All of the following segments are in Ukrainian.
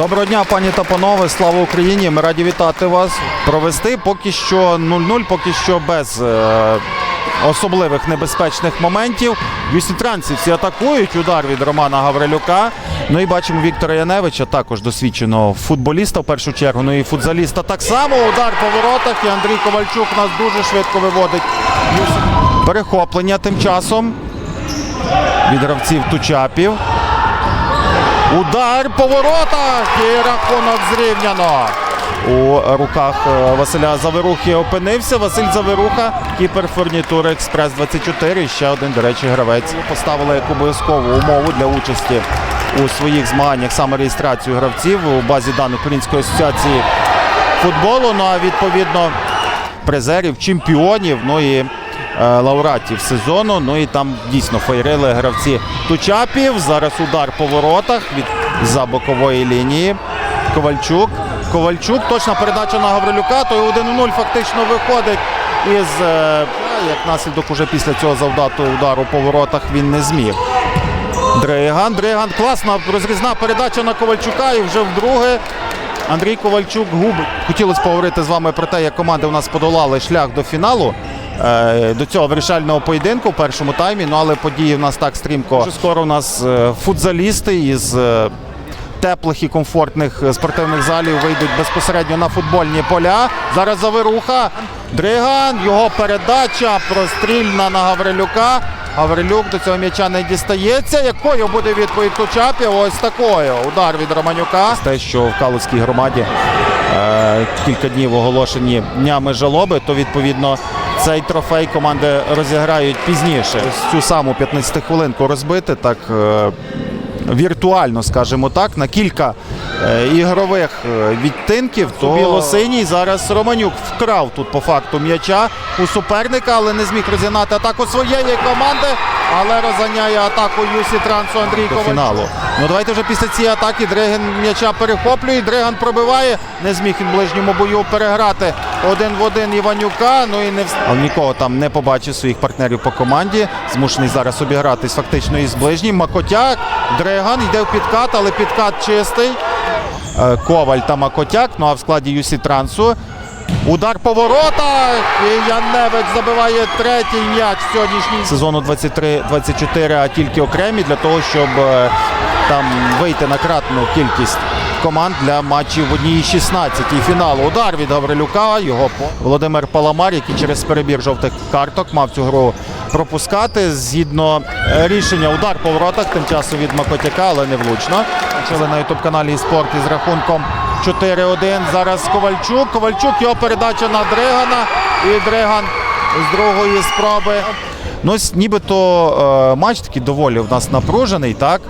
Доброго дня, пані та панове. Слава Україні! Ми раді вітати вас. Провести поки що 0-0, поки що без е, особливих небезпечних моментів. Юсітрансівці атакують удар від Романа Гаврилюка. Ну і бачимо Віктора Яневича, також досвідченого футболіста в першу чергу. Ну і футзаліста так само. Удар по воротах. І Андрій Ковальчук нас дуже швидко виводить. Перехоплення тим часом від гравців Тучапів. Удар по воротах і рахунок зрівняно. У руках е, Василя Заверухи опинився. Василь Заверуха, кіпер фурнітури Експрес 24. І ще один, до речі, гравець. Поставили як обов'язкову умову для участі у своїх змаганнях саме реєстрацію гравців у базі даних Української асоціації футболу. Ну а відповідно призерів, чемпіонів, ну і лауреатів сезону. Ну і там дійсно фейрили гравці Тучапів. Зараз удар по воротах від за бокової лінії. Ковальчук. Ковальчук. Точна передача на Гаврилюка. Той 1-0 фактично виходить із е, як наслідок уже після цього завдатого удару по воротах він не зміг. Дриган. Дриган. Класна розрізна передача на Ковальчука. І вже вдруге Андрій Ковальчук губить. Хотілося поговорити з вами про те, як команди у нас подолали шлях до фіналу. Е, До цього вирішального поєдинку в першому таймі. Ну але події в нас так стрімко. Дуже скоро у нас е, футзалісти із е, теплих і комфортних спортивних залів вийдуть безпосередньо на футбольні поля. Зараз завируха. Дриган. Його передача прострільна на Гаврилюка. Гаврилюк до цього м'яча не дістається. Якою буде відповідь Тучапів? Ось такою. Удар від Романюка. Те, що в Калуській громаді е, кілька днів оголошені днями жалоби, то відповідно цей трофей команди розіграють пізніше. Цю саму 15 хвилинку розбити так. е, Віртуально, скажімо так, на кілька е, ігрових е, відтинків, то білосиній зараз Романюк вкрав тут по факту м'яча у суперника, але не зміг розігнати атаку своєї команди, але розганяє атаку Юсі Трансу Андрій До фіналу. Ну давайте вже після цієї атаки Дриган м'яча перехоплює. Дриган пробиває. Не зміг він в ближньому бою переграти один в один Іванюка. Ну і не вс- але нікого там не побачив своїх партнерів по команді. Змушений зараз обігратись фактично із ближнім. Макотяк. Дриган йде в підкат, але підкат чистий. Е, Коваль та Макотяк. Ну а в складі Юсі Трансу. Удар по воротах. І Яневич забиває третій м'яч сьогоднішній сезону 23-24, а тільки окремі для того, щоб е, там вийти на кратну кількість команд для матчів в одній 16 фіналу. Удар від Гаврилюка. Його Володимир Паламар, який через перебір жовтих карток мав цю гру пропускати. Згідно е, рішення, удар по воротах, тим часом від Макотяка, але не влучно. Почали на ютуб каналі спорт із рахунком 4-1. Зараз Ковальчук. Ковальчук його передача на Дригана. І Дриган з другої спроби. Ну, ось нібито е, матч такий доволі в нас напружений, так?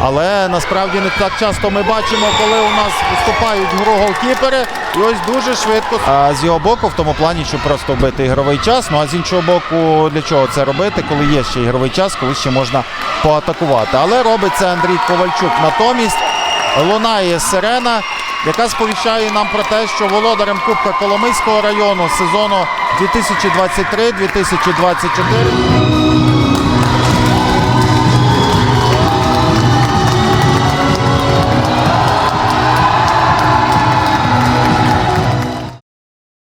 Але насправді не так часто ми бачимо, коли у нас вступають в гру голкіпери. І ось дуже швидко. А з його боку, в тому плані, що просто вбити ігровий час. Ну а з іншого боку, для чого це робити, коли є ще ігровий час, коли ще можна поатакувати. Але робить це Андрій Ковальчук. Натомість лунає сирена, яка сповіщає нам про те, що володарем Кубка Коломийського району сезону 2023-2024